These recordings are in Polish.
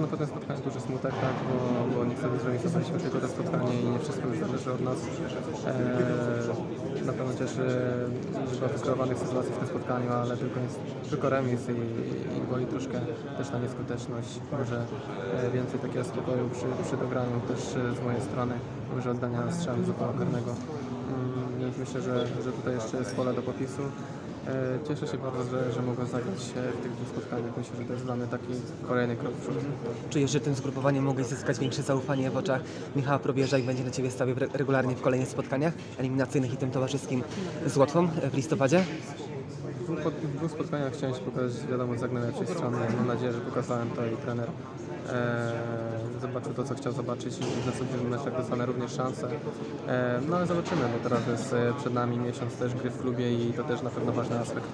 No po tym spotkaniu duży smutek, tak, bo, bo niestety zrealizowaliśmy tylko to spotkanie i nie wszystko już zależy od nas. Eee, na pewno cieszy liczba wykreowanych sytuacji w tym spotkaniu, ale tylko, tylko remis i, i boli troszkę też ta nieskuteczność. Może e, więcej takiego spokoju przy, przy dograniu też e, z mojej strony, może oddania strzału z karnego. Mm, Więc myślę, że, że tutaj jeszcze jest pole do popisu. E, Cieszę się bardzo, że, że mogę zagrać w tych dwóch spotkaniach. Myślę, że to jest dla mnie taki kolejny krok w przód. Czujesz, że tym zgrupowaniem mogłeś zyskać większe zaufanie w oczach Michała Probierza i będzie na Ciebie stawiał re- regularnie w kolejnych spotkaniach eliminacyjnych i tym towarzyskim z Łotwą w listopadzie? W dwóch, spotkaniach chciałem się pokazać, wiadomo, z jak najlepszej strony. Mam nadzieję, że pokazałem to i trener e, zobaczył to, co chciał zobaczyć i w następnym meczach dostanę również szansę. E, no ale zobaczymy, bo teraz jest e, przed nami miesiąc też gry w klubie i to też na pewno ważny aspekt.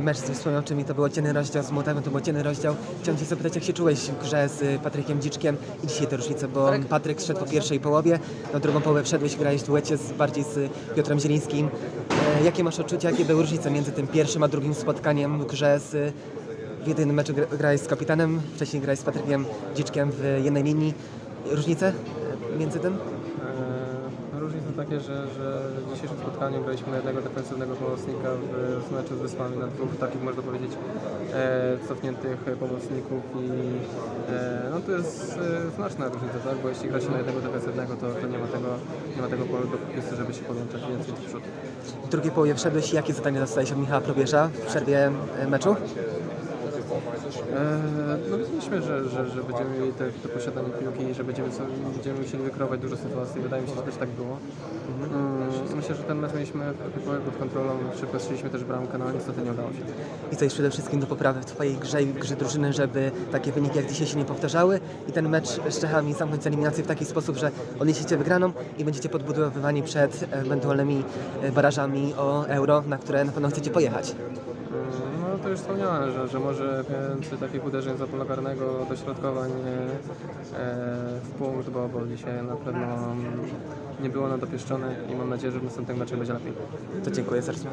Mecz z Wspomniałczymi to był cienny rozdział z Młotawem, to był cienny rozdział. Chciałem Cię zapytać, jak się czułeś w grze z Patrykiem Dziczkiem i dzisiaj te różnice, bo Patryk szedł po pierwszej połowie, na drugą połowę wszedłeś, grałeś w duecie z, bardziej z Piotrem Zielińskim. E, jakie masz odczucia, jakie były różnice między tym pierwszym a drugim spotkaniem w grze z... W jednym meczu gra- grałeś z kapitanem, wcześniej grałeś z Patrykiem Dziczkiem w jednej linii. Różnice między tym? E, Różnice takie, że, że w dzisiejszym spotkaniu graliśmy na jednego defensywnego pomocnika w, w meczu z Wyspami, na dwóch takich można powiedzieć e, cofniętych pomocników i e, no to jest e, znaczna różnica, tak? bo jeśli gra się na jednego defensywnego, to, to nie ma tego, nie ma tego polu do popisu, żeby się podłączać więcej do przodu. W drugiej połowie wszedłeś jakie zadanie dostałeś od Michała Probierza w przerwie e, meczu? E, No wiedzieliśmy, że, że, że będziemy mieli te, te posiadanie piłki i że będziemy, będziemy musieli wykreować dużo sytuacji. Wydaje mi się, że też tak było. Mm, Myślę, że ten mecz mieliśmy pod kontrolą, szybko strzeliśmy też bramkę, no ale niestety nie udało się. I co jest przede wszystkim do poprawy w Twojej grze i w grze drużyny, żeby takie wyniki jak dzisiaj się nie powtarzały i ten mecz z Czechami zamknąć eliminację w taki sposób, że odniesiecie wygraną i będziecie podbudowywani przed ewentualnymi barażami o euro, na które na pewno chcecie pojechać. No to już wspomniałem, że, że może więcej takich uderzeń za pola karnego, dośrodkowań e, e, w punkt, bo, bo dzisiaj na pewno nie było nadopieszczone i mam nadzieję, że w następnych meczach będzie lepiej. To dziękuję serdecznie.